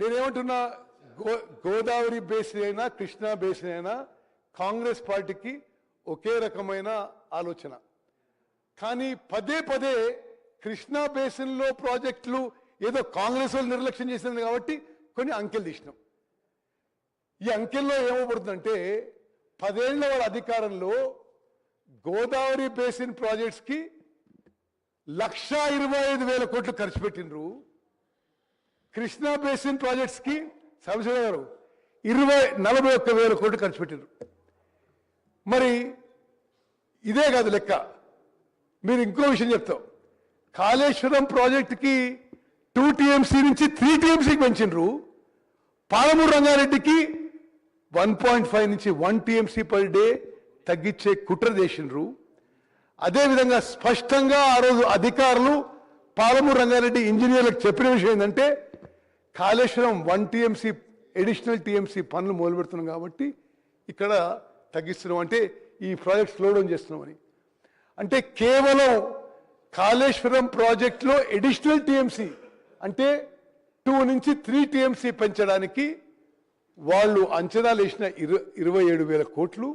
నేనేమంటున్నా go Godavari basin అయినా Krishna basin అయినా కాంగ్రెస్ పార్టీకి ఒకే రకమైన ఆలోచన. కానీ పదే పదే కృష్ణా బేసిన్లో ప్రాజెక్టులు ఏదో కాంగ్రెస్ వాళ్ళు నిర్లక్ష్యం చేసింది కాబట్టి కొన్ని అంకెలు తీసినాం. ఈ అంకెల్లో ఏమవుతుందంటే పదేళ్ళ వాళ్ళ అధికారంలో గోదావరి బేసిన్ ప్రాజెక్ట్స్కి లక్షా ఇరవై ఐదు వేల కోట్లు ఖర్చు పెట్టినరు కృష్ణా బేసిన్ ప్రాజెక్ట్స్కి సమస్య గారు ఇరవై నలభై ఒక్క వేల కోట్లు ఖర్చు పెట్టారు మరి ఇదే కాదు లెక్క. మీరు ఇంకో విషయం చెప్తాం. కాళేశ్వరం ప్రాజెక్టుకి టూ టీఎంసీ నుంచి త్రీ టీఎంసీకి పెంచినరు పాలమూరు రంగారెడ్డికి వన్ పాయింట్ ఫైవ్ నుంచి వన్ టీఎంసీ పర్ డే తగ్గించే కుట్ర చేసినరు అదేవిధంగా స్పష్టంగా ఆ రోజు అధికారులు పాలమూరు రంగారెడ్డి ఇంజనీర్లకు చెప్పిన విషయం ఏంటంటే Kaleshwaram one TMC additional TMC పనులు మొదలు పెడుతున్నాం కాబట్టి ఇక్కడ తగ్గిస్తున్నాం. అంటే ఈ ప్రాజెక్ట్ స్లో డౌన్ చేస్తున్నామని అంటే కేవలం కాళేశ్వరం ప్రాజెక్టులో ఎడిషనల్ టీఎంసీ అంటే టూ నుంచి త్రీ టీఎంసీ పెంచడానికి వాళ్ళు అంచనాలు వేసిన ఇరు ఇరవై ఏడు వేల కోట్లు.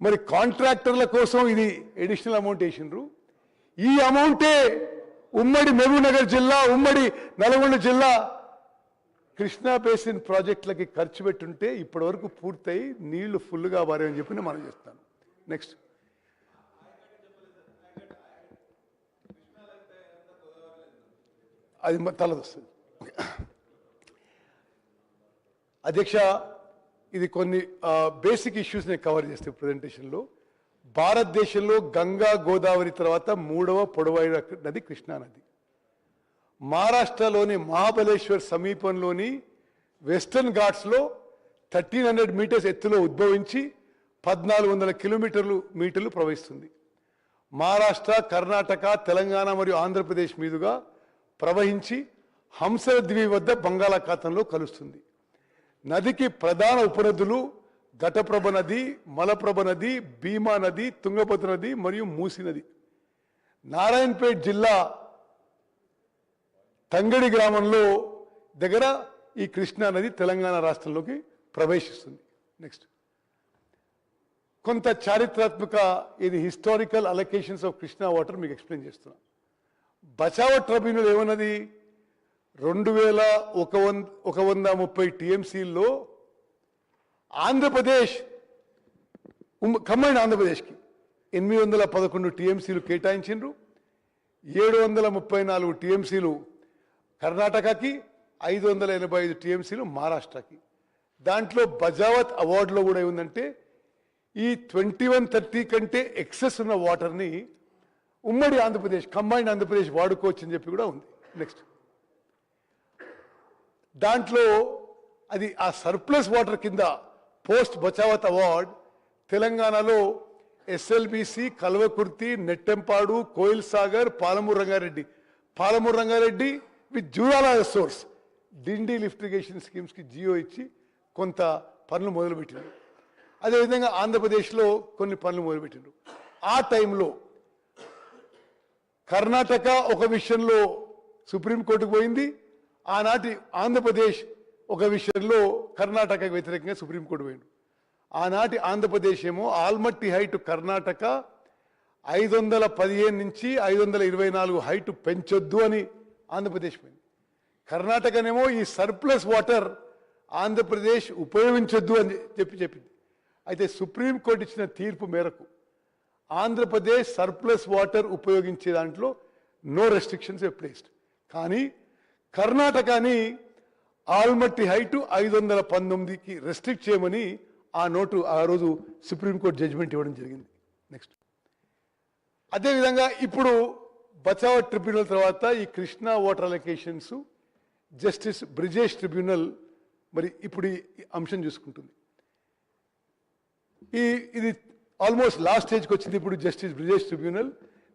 మరి కాంట్రాక్టర్ల కోసం ఇది ఎడిషనల్ అమౌంట్ వేసిండ్రు. ఈ అమౌంటే ఉమ్మడి మహబూబ్నగర్ జిల్లా ఉమ్మడి నల్గొండ జిల్లా కృష్ణా బేసిన్ ప్రాజెక్టులకి ఖర్చు పెట్టుంటే ఇప్పటి వరకు పూర్తయి నీళ్ళు ఫుల్గా పారేమని చెప్పి నేను మనం చేస్తాను నెక్స్ట్ అది తలదొస్తుంది. అధ్యక్ష ఇది కొన్ని బేసిక్ ఇష్యూస్ నేను కవర్ చేస్తే ప్రజెంటేషన్లో భారతదేశంలో గంగా గోదావరి తర్వాత మూడవ పొడవైన నది కృష్ణా నది. మహారాష్ట్రలోని మహాబలేశ్వర్ సమీపంలోని వెస్టర్న్ ఘాట్స్లో థర్టీన్ హండ్రెడ్ మీటర్స్ ఎత్తులో ఉద్భవించి పద్నాలుగు వందల కిలోమీటర్లు మీటర్లు ప్రవహిస్తుంది. మహారాష్ట్ర కర్ణాటక తెలంగాణ మరియు ఆంధ్రప్రదేశ్ మీదుగా ప్రవహించి హంసల వద్ద బంగాళాఖాతంలో కలుస్తుంది. నదికి ప్రధాన ఉపనదులు ఘటప్రభ నది మలప్రభ నది భీమా నది తుంగభద్ర నది మరియు మూసి నది. నారాయణపేట్ జిల్లా తంగడి గ్రామంలో దగ్గర ఈ కృష్ణా నది తెలంగాణ రాష్ట్రంలోకి ప్రవేశిస్తుంది. నెక్స్ట్ కొంత చారిత్రాత్మక ఇది historical allocations of Krishna water మీకు ఎక్స్ప్లెయిన్ చేస్తున్నా. బచావ ట్రిబ్యునల్ ఏమన్నది? రెండు వేల ఒక వంద ఒక వంద ముప్పై టీఎంసీల్లో ఆంధ్రప్రదేశ్ కంబైండ్ ఆంధ్రప్రదేశ్కి ఎనిమిది వందల పదకొండు టీఎంసీలు కేటాయించిండ్రు ఏడు వందల ముప్పై నాలుగు టీఎంసీలు కర్ణాటకకి ఐదు వందల ఎనభై ఐదు టీఎంసీలు మహారాష్ట్రకి. దాంట్లో బజావత్ అవార్డులో కూడా ఏముందంటే ఈ ట్వంటీ వన్ థర్టీ కంటే ఎక్సెస్ ఉన్న వాటర్ని ఉమ్మడి ఆంధ్రప్రదేశ్ కంబైండ్ ఆంధ్రప్రదేశ్ వాడుకోవచ్చు అని చెప్పి కూడా ఉంది. నెక్స్ట్ దాంట్లో అది ఆ సర్ప్లస్ వాటర్ కింద పోస్ట్ బచావత్ అవార్డ్ తెలంగాణలో SLBC Kalwakurthy Nettempadu Koilsagar Palamuru Rangareddy. Palamuru Rangareddy with Jurala source Dindi lift irrigation స్కీమ్స్కి Jio ఇచ్చి కొంత పనులు మొదలుపెట్టింది. అదేవిధంగా ఆంధ్రప్రదేశ్లో కొన్ని పనులు మొదలుపెట్టిండ్రు. ఆ టైంలో కర్ణాటక ఒక విషయంలో సుప్రీంకోర్టుకు పోయింది. ఆనాటి ఆంధ్రప్రదేశ్ ఒక విషయంలో కర్ణాటకకు వ్యతిరేకంగా సుప్రీంకోర్టు పోయిండు. ఆనాటి ఆంధ్రప్రదేశ్ ఏమో ఆల్మట్టి హైట్ కర్ణాటక ఐదు వందల పదిహేను నుంచి ఐదు వందల ఇరవై నాలుగు హైట్ పెంచొద్దు అని ఆంధ్రప్రదేశ్ పోయింది. కర్ణాటకనేమో ఈ సర్ప్లస్ వాటర్ ఆంధ్రప్రదేశ్ ఉపయోగించొద్దు అని చెప్పి చెప్పింది. అయితే సుప్రీంకోర్టు ఇచ్చిన తీర్పు మేరకు ఆంధ్రప్రదేశ్ సర్ప్లస్ వాటర్ ఉపయోగించే దాంట్లో నో రెస్ట్రిక్షన్స్ ఏ ప్లేస్డ్ కానీ కర్ణాటకని ఆల్మట్టి హైటు ఐదు వందల పంతొమ్మిదికి రెస్ట్రిక్ట్ చేయమని ఆ నోటు ఆ రోజు సుప్రీంకోర్టు జడ్జిమెంట్ ఇవ్వడం జరిగింది. నెక్స్ట్ అదేవిధంగా ఇప్పుడు బచావ ట్రిబ్యునల్ తర్వాత ఈ Krishna water allocations justice Brijesh tribunal మరి ఇప్పుడు ఈ అంశం చూసుకుంటుంది. ఈ ఇది ఆల్మోస్ట్ లాస్ట్ స్టేజ్కి వచ్చింది ఇప్పుడు జస్టిస్ బ్రిజేష్ ట్రిబ్యునల్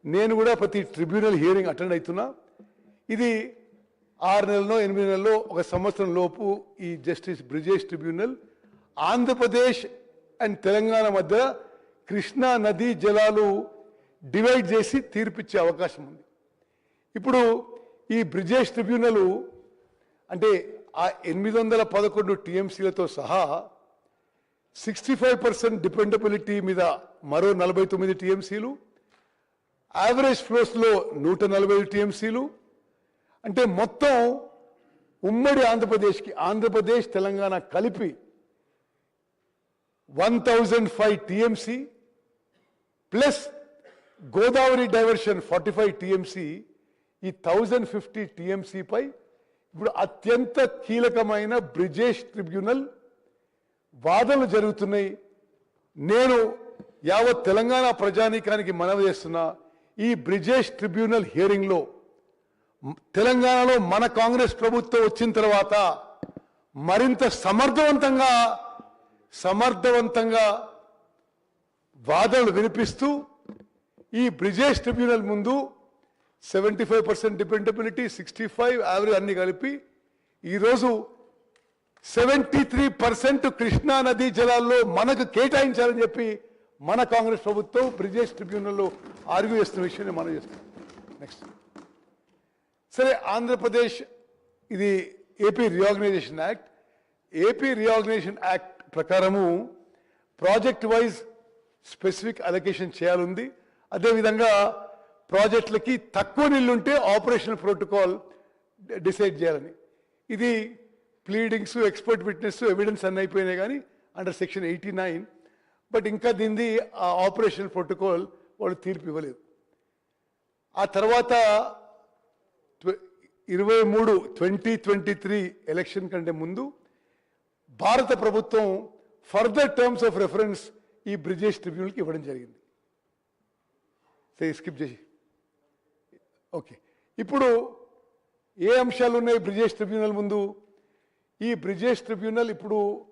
నేను కూడా ప్రతి ట్రిబ్యునల్ హియరింగ్ అటెండ్ అవుతున్నా. ఇది ఆరు నెలల్లో ఎనిమిది నెలలో ఒక సంవత్సరం లోపు ఈ justice Brijesh tribunal Andhra Pradesh and Telangana మధ్య కృష్ణా నదీ జలాలు డివైడ్ చేసి తీర్పిచ్చే అవకాశం ఉంది. ఇప్పుడు ఈ బ్రిజేష్ ట్రిబ్యునల్ అంటే ఆ ఎనిమిది వందల పదకొండు టీఎంసీలతో సహా సిక్స్టీ ఫైవ్ పర్సెంట్ డిపెండబిలిటీ మీద మరో నలభై తొమ్మిది టీఎంసీలు యావరేజ్ ఫ్లోస్లో నూట నలభై టీఎంసీలు అంటే మొత్తం ఉమ్మడి ఆంధ్రప్రదేశ్కి ఆంధ్రప్రదేశ్ తెలంగాణ కలిపి one thousand five TMC plus Godavari diversion forty five TMC ఈ థౌజండ్ ఫిఫ్టీ టీఎంసీపై ఇప్పుడు అత్యంత కీలకమైన బ్రిజేష్ ట్రిబ్యునల్ వాదనలు జరుగుతున్నాయి. నేను యావత్ తెలంగాణ ప్రజానీకానికి మనవి చేస్తున్నా ఈ బ్రిజేష్ ట్రిబ్యునల్ హియరింగ్లో తెలంగాణలో మన కాంగ్రెస్ ప్రభుత్వం వచ్చిన తర్వాత మరింత సమర్థవంతంగా సమర్థవంతంగా వాదనలు వినిపిస్తూ ఈ బ్రిజేష్ ట్రిబ్యునల్ ముందు seventy five percent dependability sixty five average అన్ని కలిపి ఈరోజు సెవెంటీ త్రీ పర్సెంట్ కృష్ణా నదీ జలాల్లో మనకు కేటాయించాలని చెప్పి మన కాంగ్రెస్ ప్రభుత్వం బ్రిజేష్ ట్రిబ్యునల్లో ఆర్గ్యూ చేస్తున్న విషయాన్ని మనం చేస్తాం నెక్స్ట్ సరే ఆంధ్రప్రదేశ్ ఇది AP reorganisation act. AP reorganisation act ప్రకారము ప్రాజెక్ట్ వైజ్ స్పెసిఫిక్ అలొకేషన్ చేయాలంది. అదేవిధంగా ప్రాజెక్టులకి తక్కువ నీళ్ళుంటే ఆపరేషనల్ ప్రోటోకాల్ డిసైడ్ చేయాలని. ఇది ప్లీడింగ్స్ ఎక్స్పర్ట్ విట్నెస్ ఎవిడెన్స్ అన్ని అయిపోయినాయి కానీ under section eighty nine. But ఇంకా దీనిది ఆ ఆపరేషనల్ ప్రోటోకాల్ వాళ్ళు తీర్పు ఇవ్వలేదు ఆ తర్వాత ఇరవై మూడు ట్వంటీ ట్వంటీ త్రీ ఎలక్షన్ కంటే ముందు భారత ప్రభుత్వం ఫర్దర్ టర్మ్స్ ఆఫ్ రెఫరెన్స్ ఈ బ్రిజేష్ ట్రిబ్యునల్కి ఇవ్వడం జరిగింది. సరే స్కిప్ చేసి. ఓకే. ఇప్పుడు ఏ అంశాలు ఉన్నాయి బ్రిజేష్ ట్రిబ్యునల్ ముందు? ఈ బ్రిజేష్ ట్రిబ్యునల్ ఇప్పుడు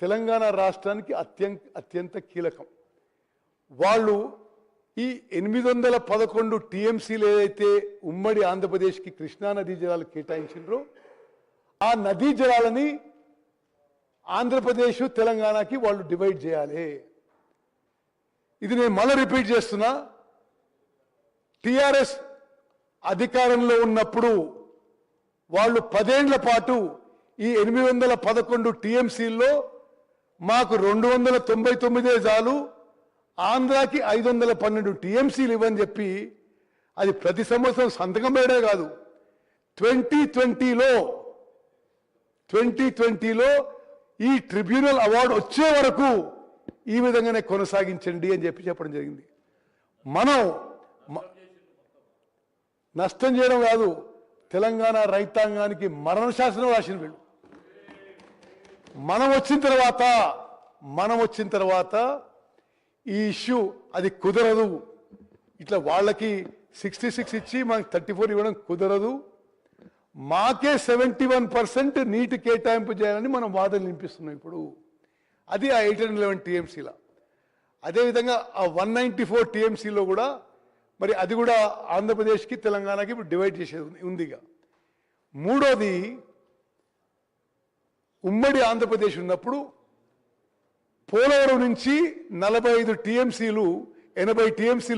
తెలంగాణ రాష్ట్రానికి అత్యంత అత్యంత కీలకం. వాళ్ళు ఈ ఎనిమిది వందల పదకొండు టీఎంసీలు ఏదైతే ఉమ్మడి ఆంధ్రప్రదేశ్కి కృష్ణా నదీ జలాలు కేటాయించారో ఆ నదీ జలాలని ఆంధ్రప్రదేశ్ తెలంగాణకి వాళ్ళు డివైడ్ చేయాలి. ఇది నేను మళ్ళీ రిపీట్ చేస్తున్నా. టిఆర్ఎస్ అధికారంలో ఉన్నప్పుడు వాళ్ళు పదేండ్ల పాటు ఈ ఎనిమిది వందల పదకొండు టీఎంసీల్లో మాకు రెండు వందల తొంభై తొమ్మిదే చాలు ఆంధ్రాకి ఐదు వందల పన్నెండు టీఎంసీలు ఇవ్వని చెప్పి అది ప్రతి సంవత్సరం సంతకం వేయడే కాదు. ట్వంటీ ట్వంటీలో ట్వంటీ ట్వంటీలో ఈ ట్రిబ్యునల్ అవార్డు వచ్చే వరకు ఈ విధంగానే కొనసాగించండి అని చెప్పి చెప్పడం జరిగింది. మనం మ- నష్టం చేయడం కాదు తెలంగాణ రైతాంగానికి మరణ శాసనం రాసిన వీళ్ళు. మనం వచ్చిన తర్వాత మనం వచ్చిన తర్వాత ఈ ఇష్యూ అది కుదరదు. ఇట్లా వాళ్ళకి సిక్స్టీ సిక్స్ ఇచ్చి మనకి థర్టీ ఫోర్ ఇవ్వడం కుదరదు. మాకే సెవెంటీ వన్ పర్సెంట్ నీటి కేటాయింపు చేయాలని మనం వాదనలు వినిపిస్తున్నాం ఇప్పుడు. అది ఆ ఎయిట్ హండ్రెడ్ లెవెన్ టీఎంసీలో. అదేవిధంగా ఆ వన్ నైంటీ ఫోర్ టీఎంసీలో కూడా మరి అది కూడా ఆంధ్రప్రదేశ్కి తెలంగాణకి ఇప్పుడు డివైడ్ చేసేది ఉంది- ఉందిగా. మూడోది ఉమ్మడి ఆంధ్రప్రదేశ్ ఉన్నప్పుడు పోలవరం నుంచి నలభై ఐదు టీఎంసీలు ఎనభై టీఎంసీలు